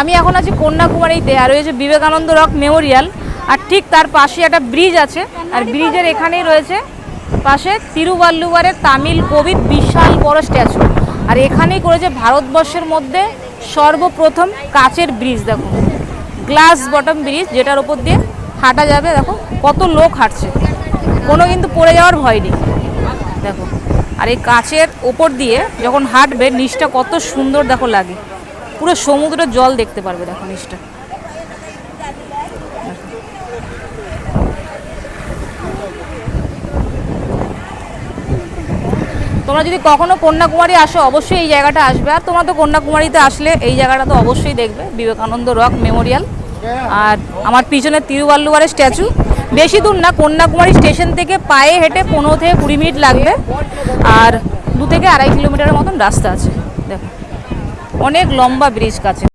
আমি এখন আছি কন্যাকুমারীতে আর রয়েছে বিবেকানন্দ রক মেমোরিয়াল, আর ঠিক তার পাশে একটা ব্রিজ আছে, আর ব্রিজের এখানেই রয়েছে পাশে তিরুবাল্লুবারের তামিল কবির বিশাল বড় স্ট্যাচু, আর এখানেই করেছে ভারতবর্ষের মধ্যে সর্বপ্রথম কাচের ব্রিজ, দেখো। গ্লাস বটম ব্রিজ, যেটার ওপর দিয়ে হাঁটা যাবে, দেখো, কত লোক হাঁটছে। কোনো কিন্তু পড়ে যাওয়ার ভয় নেই, দেখো। আর এই কাচের ওপর দিয়ে যখন হাঁটবে, নিচটা কত সুন্দর দেখো লাগে। পুরো সমুদ্রের জল দেখতে পারবে, দেখো নিচটা। তোমরা যদি কখনো কন্যাকুমারী আসো, অবশ্যই এই জায়গাটা আসবে। আর তোমরা তো কন্যাকুমারীতে আসলে এই জায়গাটা তো অবশ্যই দেখবে, বিবেকানন্দ রক মেমোরিয়াল। আর আমার পিছনে তিরুবাল্লুবারের স্ট্যাচু। বেশি দূর না, কন্যাকুমারী স্টেশন থেকে পায়ে হেঁটে পনেরো থেকে কুড়ি মিনিট লাগবে। আর দু থেকে আড়াই কিলোমিটারের মতন রাস্তা আছে, দেখো। অনেক লম্বা ব্রিজ কাছে।